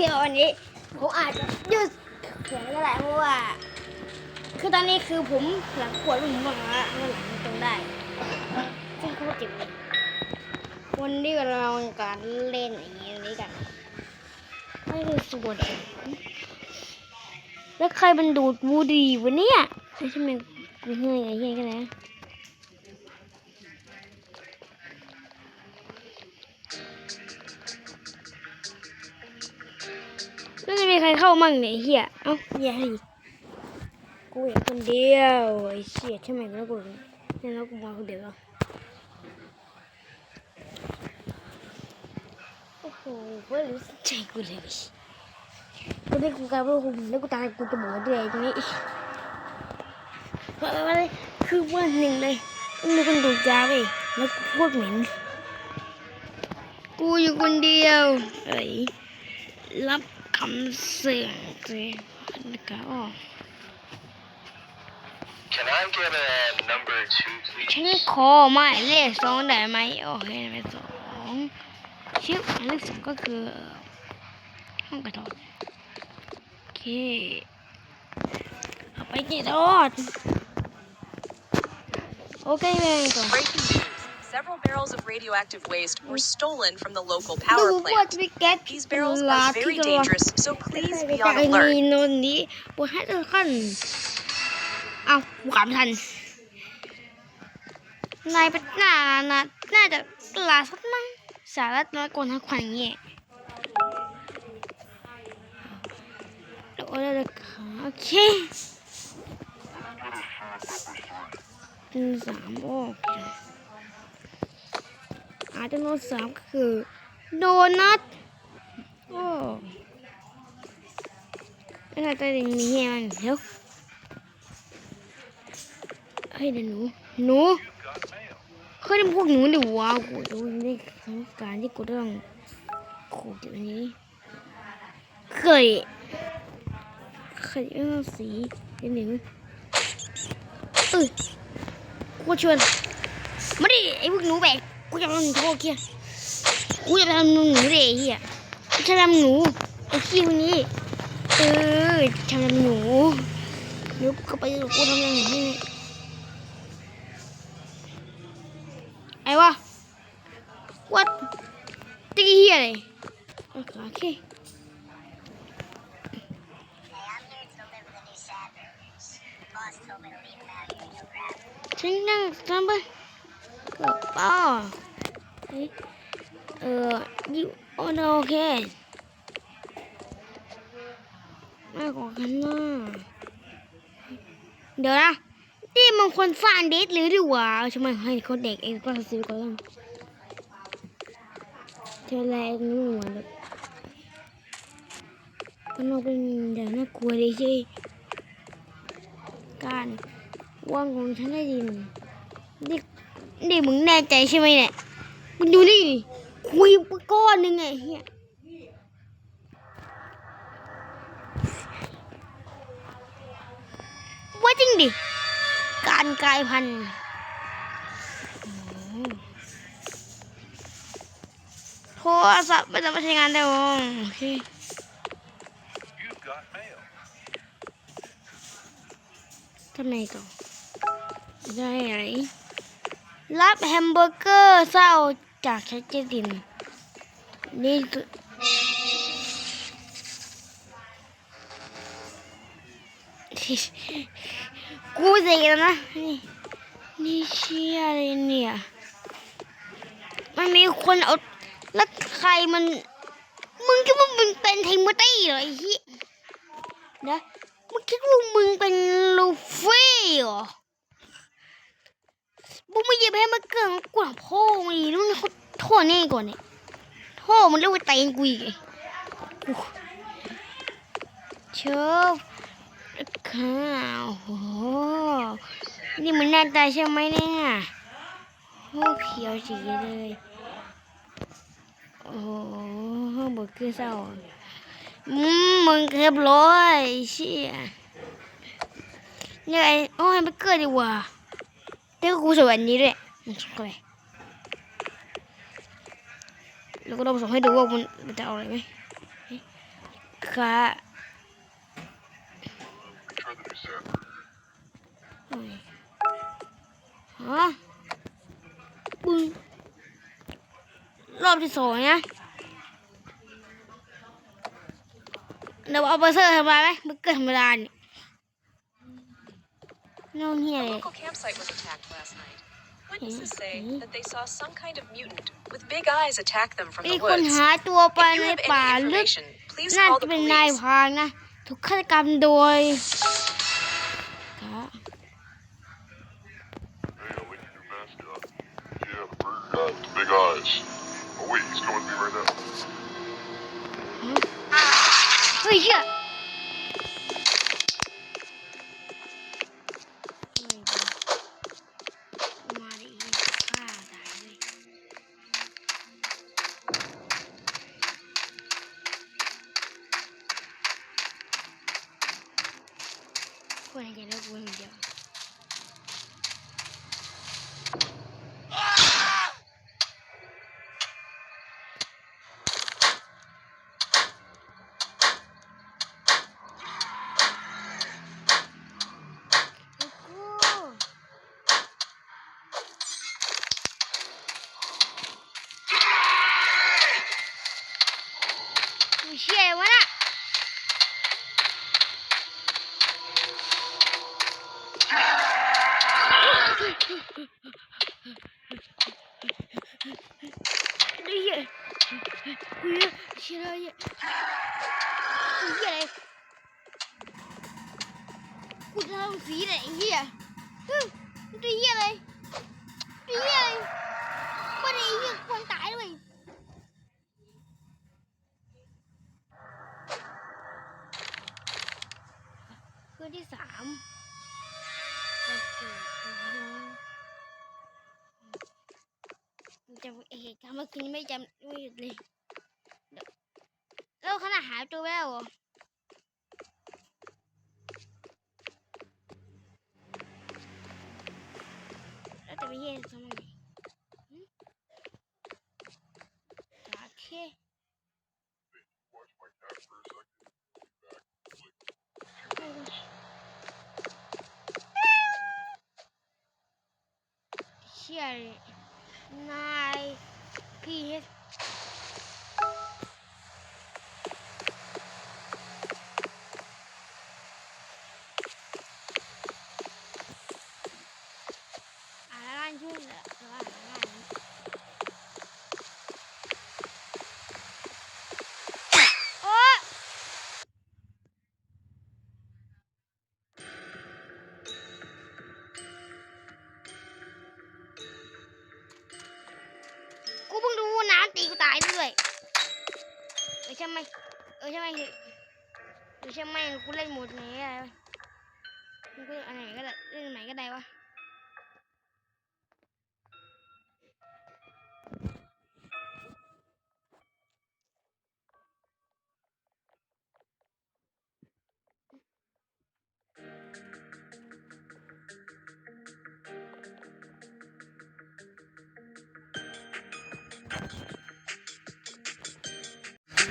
เควันนี้ผมอาจจะยืดเขียนก็ได้เพราะว่า คือตอนนี้คือผมหลังปวดผมบอกว่าเมื่หลังมันตรงได้ซึ่งโคตรเจ็บเลยวันนี้เราการเล่นอย่างนี้นี้กันไม่คือส่วนแล้วใครมันดูดบูหรีวะเนี่ยใช่ไหมกูเงยไอ้เหี้ยกันนะ แล้วจะมีใครเข้ามั่งเนี่ยไอ้เหี้ยเอ้าแย่อีกกูเห็นคนเดียวไอ้เชี่ยใช่ไหมแล้วกูเนี่ยแล้วกูมองคนเดียวเหรอโอ้โหไม่รู้สึกใจกูเลยกูได้กูกลายเป็นหุ่นแล้วกูตายกูจะบอกด้วยตรงนี้เพราะอะไรคือวันหนึ่งเลยมีคนดูดยาไปแล้วกูโคตรเหม็นกูอยู่คนเดียวเอ้ยรับคำเสื่อมสินะครับอ๋อ Can I get a number two, ฉัน please? ขอหมายเลขสองได้ไหมโอเคหมายเลขสองชื่อหมายเลขสองก็คือห้องกระโดดโอเคเอาไปกี่โดดโอเคแม่งก่อน Breaking news. Several barrels of radioactive waste were stolen from the local ดู power ว่า plant. จะไปแก๊ส These barrels ลา are ที่ very กำลัง dangerous, so please ไป be จาก on ไอ้ alert. นี่โน่นนี้ปวดให้ทุกขั้นเอาขวามทันนายเป็นหน้าน่าน่าจะลาสักมั้งสาระน้อยกว่าทั้งขวัญเงี้ยแล้วก็ได้ขาโอเคเป็นสามโอเคอาจำนวนสามก็คือ โดนัทโอ้แล้วถ้าจะมีเฮียมันเดี๋ยวเฮ้ยเดี๋ยวหนูหนูเคยได้พวกหนูดิว้าวกูดูในสถานการที่กูต้องขู่เดี๋ยวนี้เคยเคยเออสีเป็นหนึ่งเออกูชวนมาดิไอ้พวกหนูแบก กูจะทำหนูโทษเคียกูจะทำหนูเลยเฮียกูจะทำหนูไอ้ขี้คนนี้เออทำหนูเดี๋ยวกูไปกูทำอย่างนี้ไอ้วะวัดตีเฮียเลยโอเคฉันนั่งทำไป กับป้าเฮ้ยเออยูโอโอเคมากกว่ากันนะเดี๋ยวนะนี่มันคนสร้างเด็กหรือดีวะทำไมให้เขาเด็กเองก็ซื้อก่อนเธอแรงนี่หัวแบบก็นอกเป็นเดี๋ยวน่ากลัวเลยใช่การว่างของฉันได้ยิน นี่มึงแน่ใจใช่ไหมเนี่ยมึงดูนี่คุยปก้อนหนึ่งไงเฮียว่าจริงดิ การกลายพันธุ์โทรศัพท์ไม่สามารถใช้งานได้หรอโอเคทำไมต่อได้ไหน รับแฮมเบอร์เกอร์เศร้าจากชัดเจดินนี่คือกูเสียแล้วนะ นี่นี่เชี่ยอะไรเนี่ย มันมีคนเอาแล้วใครมัน มึงคิดว่ามึงเป็นเทมเมอร์ตี้เหรอไอ้เหี้ยเดี๋ยวมึงคิดว่ามึงเป็นลูฟี่เหรอ มึงไม่เหยียบให้มันเกินกูหลังพ่อมึงอีกแล้วมึงเขาโทษแน่ก่อนเนี่ยโทษมันเรียกว่าเตงกูอีกไอ้อู้เชฟข้าวโอ้โหนี่มันหน้าตาใช่ไหมเนี่ยโอ้เขียวจีเลยโอ้โหเบอร์เกอร์เศร้าอืมมึงเรียบร้อยเชี่ยเนี่ยไอ้โอ้ยมันเกิดดีกว่า เดี๋ยวกูสวยอันนี้ด้วยมันส่งเข้าไปแล้วก็ต้องส่งให้ดูว่ามันมันจะเอาอะไรไหมเฮ้ยค่ะ Try the new sound. โอ้ยฮะปึ้งรอบที่สองนะเดี๋ยวเอาเบอร์เซอร์ทำลาไหมเบอร์เกอร์ธรรมดาเนี่ย น้องเฮีย A เลย local campsite was attacked last night. Witnesses say Mhm. that they saw some kind of mutant with big eyes attack them from มี the คน woods. หายตัวไป If you ใน have ป่า any ลึก information, please น่า call จะ the เป็นนาย police. พรางนะ ถูกฆาตกรรมโดย ควรจะเลิกวนเดียว โอ้โหมึงเชี่ยวะน่ะ ดูเหี้ยกูเชื่อะไรเนี่ยกูเหี้ยอะไรกูจะทำสีไหนเหี้ยฮึ่มมันตัวเหี้ยอะไรเหี้ยอะไรไม่ได้เหี้ยคนตายด้วยคืนที่สามวันเกิดของน้อง จำเหตุการณ์เมื่อคืนไม่จำไม่หยุดเลยแล้วขนาดหายตัวแล้วแล้วจะไปเยี่ยมทำไมโอเค Watch my cat for a second. เชี่ย เล เออใช่ไหมกูเล่นโหมดไหนอะไรวะกูเล่นอันไหนก็ได้เล่นอันไหนก็ได้วะ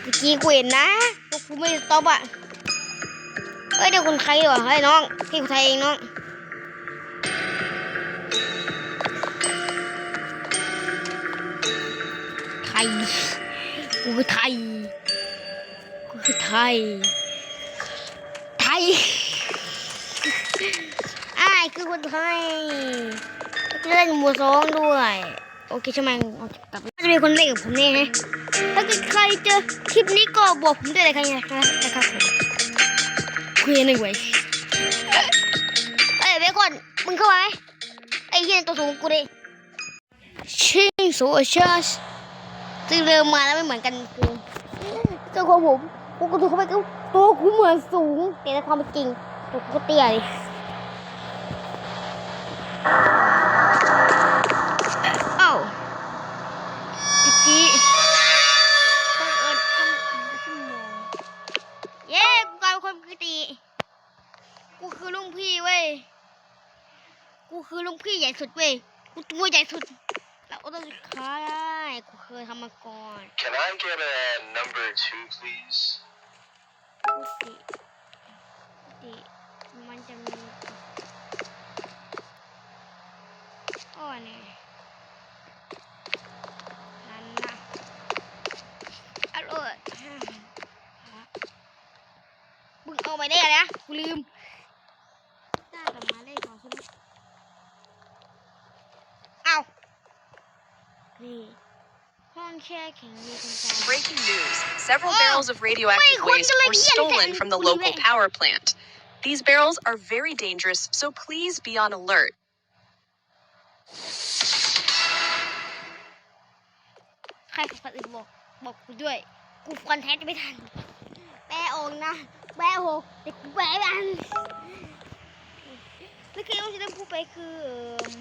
เมื่อกี้กูเห็นนะพวกกูไม่สต็อปอะ เฮ้ยเดี๋ยวคนไทยดีกว่าเฮ้ยน้อง พี่คนไทยเองน้องไทยกูคือไทยกูคือไทย ไทยอ้ายคือคนไทยเล่นหมูสองด้วย โอเคใช่ไหมกลับจะมีคนเล่นกับผมนี่ยฮะถ้าเกิดใครเจอคลิปนี้ก็บอกผมด้วยเลยค่ะครับนะครับผม คุยกันหนึ่งไว้ยเอ้ยไปก่อนมึงเข้ามาไหมไอ้เหี้ยตัวสูงกูดิชิงโซเชียลซึ่งเริ่มมาแล้วไม่เหมือนกันคือเจ้าของผมกูก็ดูเข้าไปก็ตัวกูเหมือนสูงแต่ในความเป็นจริงตัวกูเตี้ยดิ สุดเว้ยกูตัวใหญ่สุดแล้วก็ต้องขายได้กูเคยทำมาก่อน Can I get a number two, please? กุฏิกุฏิมันจะมีอ้อเนี่ยนั่นนะอร่อยมึงเอาไปได้อะไรนะกูลืม นี่ห้องแช่แข็งมีคนตาย Breaking news. Several Oh, barrels of radioactive wait, waste wait, were yeah, stolen yeah, from the yeah. local power plant. These barrels are very dangerous, so please be on alert. ใครขับอื่นบอก บอกกูด้วย กูคอนแทคไม่ทัน แปลออกนะ แปลออกแต่กูแปลไม่ทันเมื่อกี้ที่ต้องพูดไปคือเอิ่ม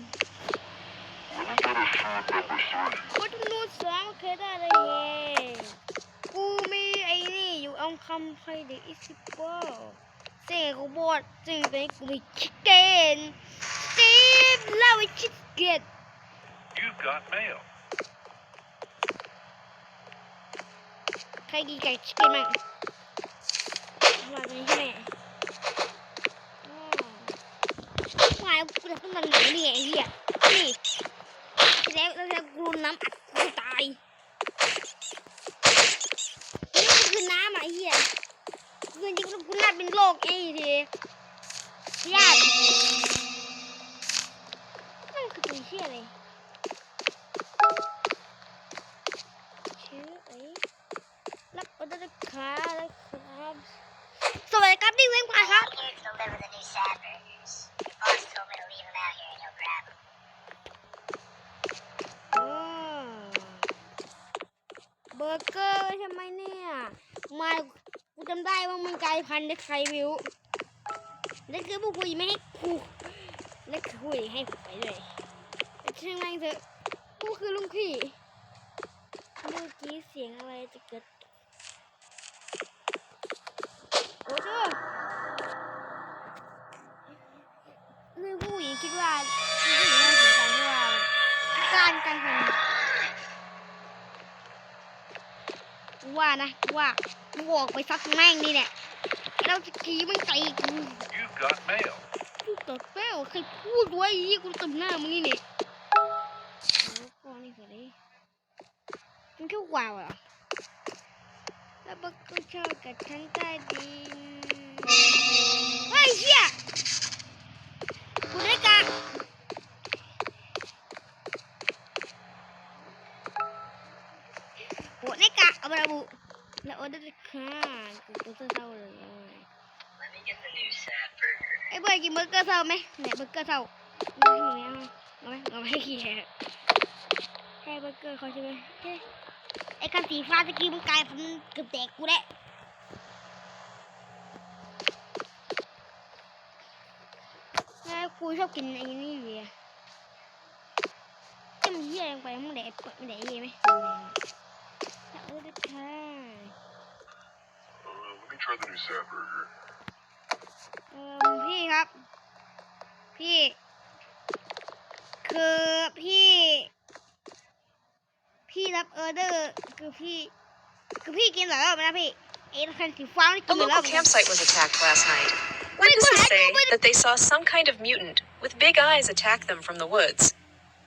Let me get a food number three. วัดนูนสองเคยได้เลยกูมีไอ้นี่อยู่เอาคำใครเด็กอีสิบโบเสียงกูบอดจึงเป็นกูมีชิคเก้นสตีฟเล่าไอ้ชิคเก้น You've got mail. ใครกินไก่ชิคเก้นมั่งอร่อยไหมใช่ไหมอ๋อวายกูจะขึ้นมาหนังนี่ไงไอ้เหี้ยนี่ แล้วแล้วกูน้ำอัดกูตายนี่คือน้ำอะเหียเงินจริงๆกูน่าเป็นโรคไอ้ทียาตินั่นคือตัวเชี่ยเลยรชื่อไอ้ รับออเดอร์ค่ะแล้วครับสวัสดีครับนี่เว้งควายครับ I'm here to deliver the new sad burgers. Your boss told me to leave them out here and he'll grab them. อ๋อเบอร์เกอร์ใช่ไหมเนี่ยมากูจำได้ว่ามั นกลายพันธุ์ได้ใครไม่รู้นั่นคือพวกคุยไม่ให้กูนั่นคือคุยให้ผมไปเลยแต่ช่างมันเถอะกูคือลุงพี่เมื่อกี้เสียงอะไรจะเกิดโอ้โหคือผู้หญิงคิดว่าผู้หญิงน่าสนใจที่ว่าการการพันว่านะว่ากูออกไปซักแม่งนี่แหละ เราจะขี่มันตีกู You've got mail. พูดกับแป้วใครพูดไว้ยี่กูตบหน้ามึงนี่เนี่ยโอ้ก่อนนี่คืออะไรมันแค่วาวเหรอแล้วบักก็ชอบกับฉันใต้ดินเฮ้ยเชี่ยกูได้กะโหได้กะเอาไประบุ แล้วโอ้ได้ค่ะกูตัวเศร้าเลย Let me get the new sad burger. ไอ้เบอร์กินเบอร์เกอร์เท่าไหมเนี่ยเบอร์เกอร์เท่าไม่เอาไม่เอาเอาไหมเอาไหมให้ขี้แหะให้เบอร์เกอร์เขาใช่ไหมเฮ้ยไอ้คันสีฟ้าตะกี้มันกลายพันธุ์เกือบแตกกูแล้วแล้วกูชอบกินไอ้นี่อยู่อะจะมันเหี้ยยังไปมึงแดกกดมึงแดกเหี้ยไหม เอาเลยค่ะ Uh, let me try the new sad burger. เออพี่ครับ พี่ คือพี่ พี่รับออเดอร์ คือพี่ คือพี่กินหลายรอบแล้วนะพี่ไอ้คันสีฟ้านี่กิ The นหลายรอบ local campsite was attacked last night. Witnesses say that they saw some kind of mutant with big eyes attack them from the woods.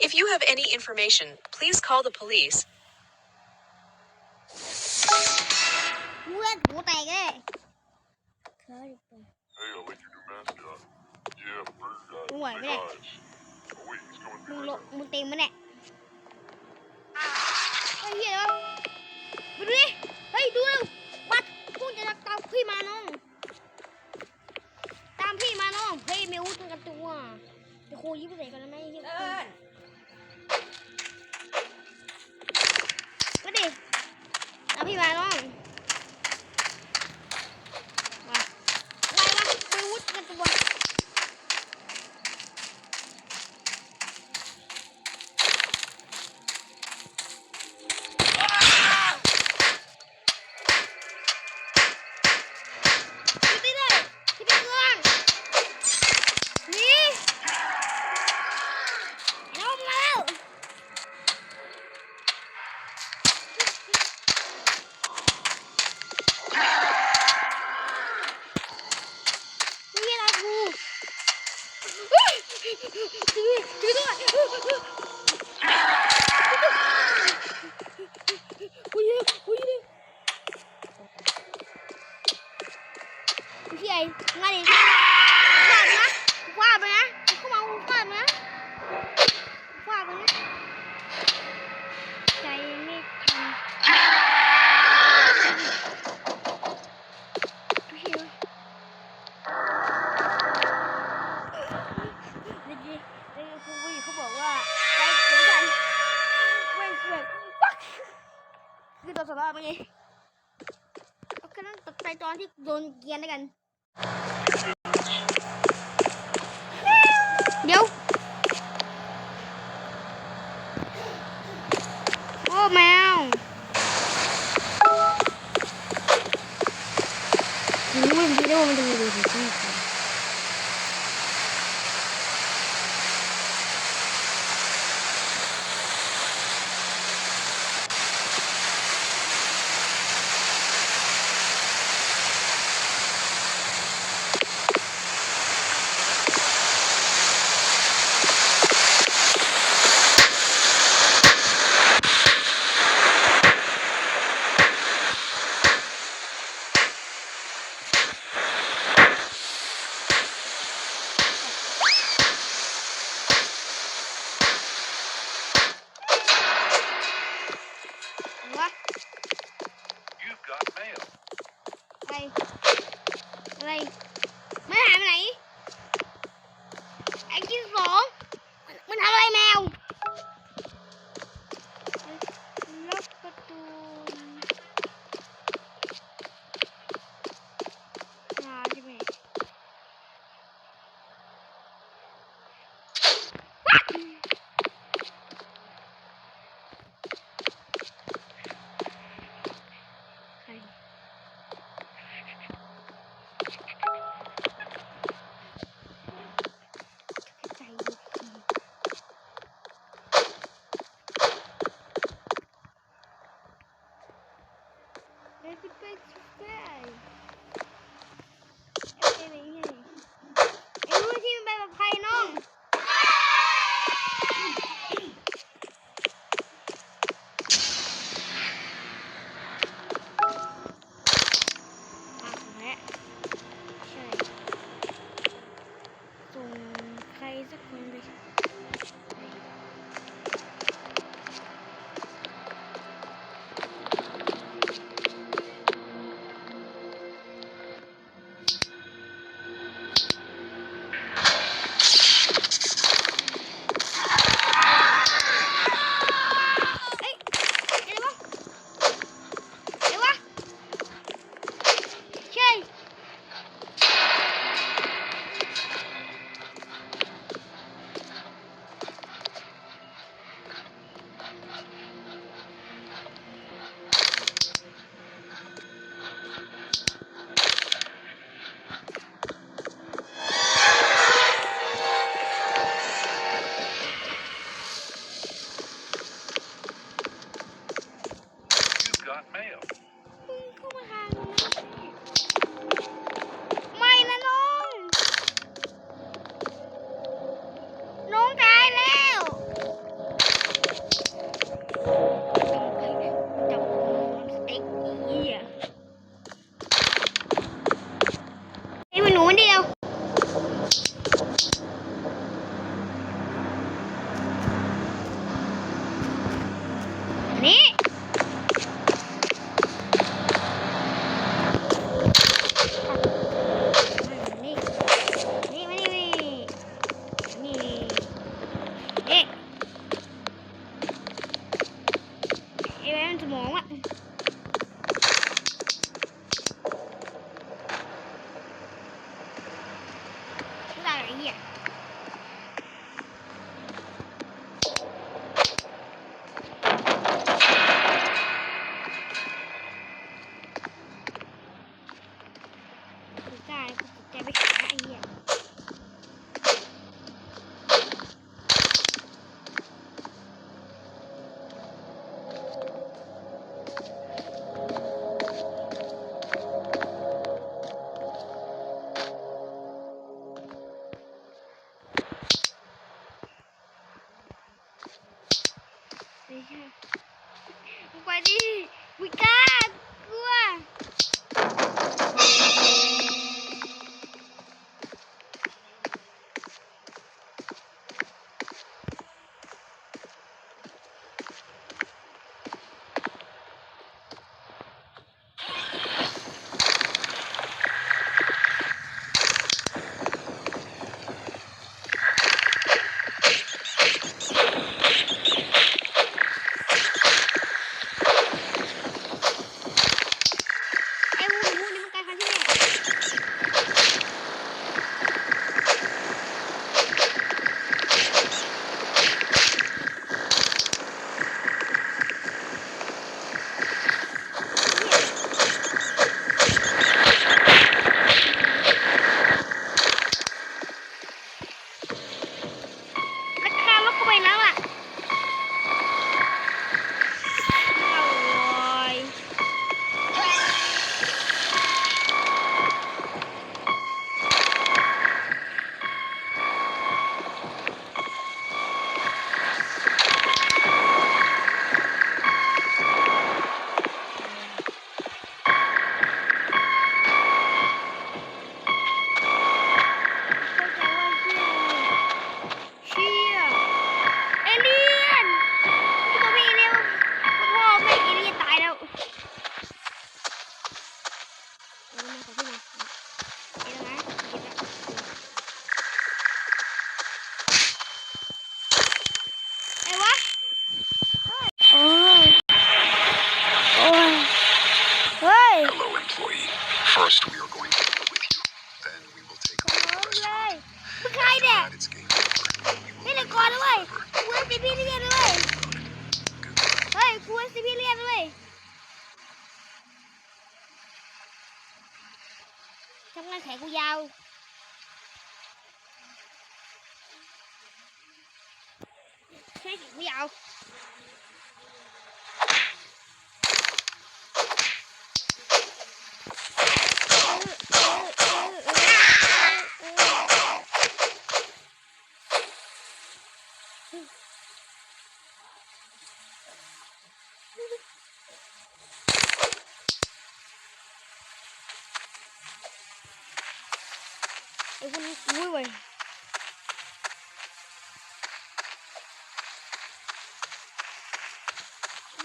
If you have any information, please call the police. นหูแตกเลยเคยไป Hey, I like your new mascot. Yeah, the bird guy. Đúng with rồi, big cái này. eyes. Oh wait, he's going มึง through ล right งมึงเต็มมันเนี่ยไอ้เหี้ยเหรอมาดูดิ เฮ้ย ดูเร็ววัดพุ่งจะตามพี่มาน้อง ตามพี่มาน้องเฮ้ยไม่รู้ตัวกันตัวจะโคยิบใส่กันแล้วไหมไอ้เหี้ยมาดิ ตามพี่มาน้องมาไปวะ ไม่ คูวีเขาบอกว่าใช้เหมือนกันแม่งเกิดปักคือตัวสภาพเนไงโอเคนั่นตัดใจตอนที่โดนเกียนด้วยกัน เดี๋ยว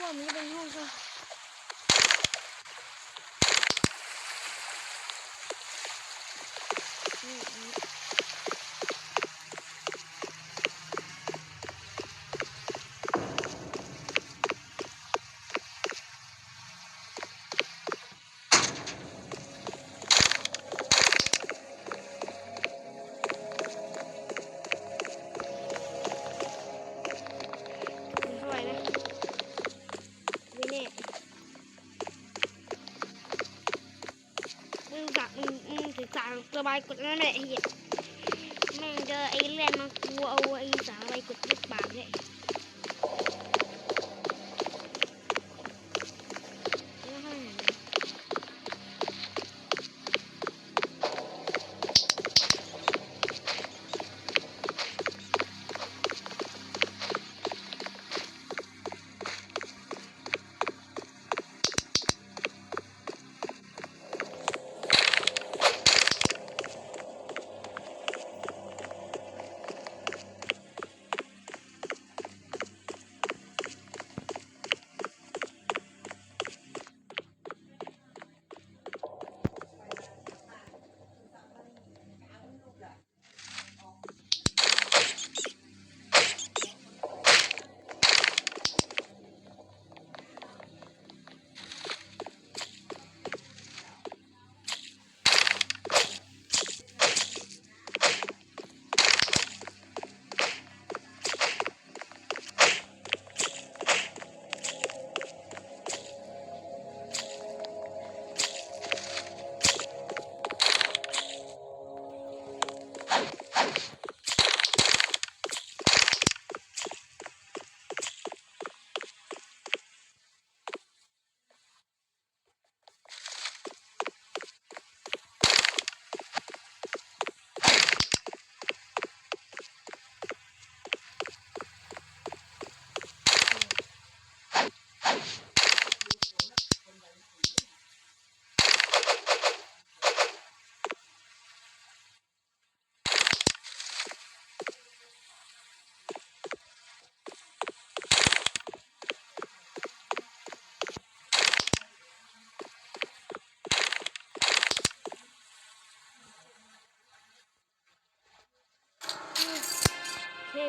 ว่ามั ระบายกดนั่นแหละไอ้เหี้ยแม่งเจอไอ้เล่นมากลัวเอาไอ้สารระบายกดลูกปากเลย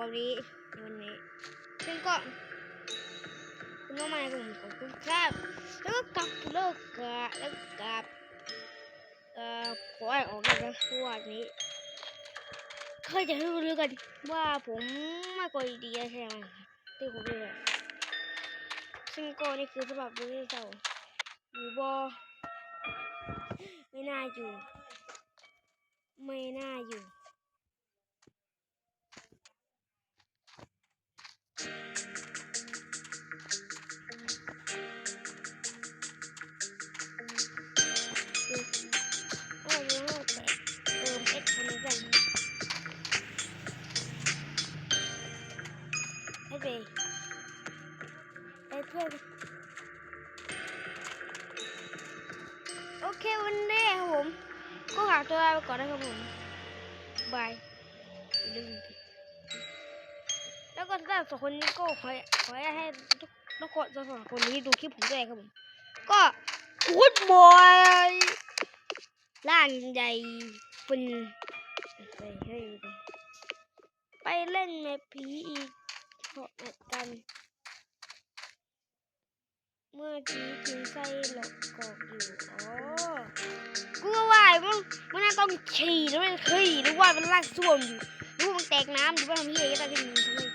วันนี้ในวันนี้ ซึ่งก็คุณน้องมากับผมขอบคุณครับแล้วก็กลับเลิกกะแล้วก็กลับเอ่อขอให้ออกกันนะเพราะว่านี้เคยจะให้รู้กันว่าผมไม่ค่อยดีใช่ไหมที่ผมเลือกซึ่งก็นี่คือสำหรับดูที่เจ้าอยู่บอไม่น่าอยู่ ไม่น่าอยู่ โอ้ยโอ้ยแต่เติมเอ็กซ์คนนี้กัน ไอ้เบย์ไอ้เพื่อนโอเควันนี้ครับผม ก็ฝาตัวลาไปก่อนนะครับผม บาย แล้วก็สองคนนี้ก็ขอขอให้ทุกทุกคนสองคนนี้ดูคลิปผมด้วยครับผมก็กูดบอยร่างใหญ่เป็นไปเฮ้ยไปเล่นแมปผีอีกเพราะกัน เมื่อกี้ถึงไส้หลอกกอกอยู่อ๋อกูว่ามันมันน่าต้องฉี่หรือมันขี้หรือว่ามันลากส้วมอยู่หรือว่ามันแตกน้ำหรือว่าทำเหี้ยก็ได้ที่มันทำ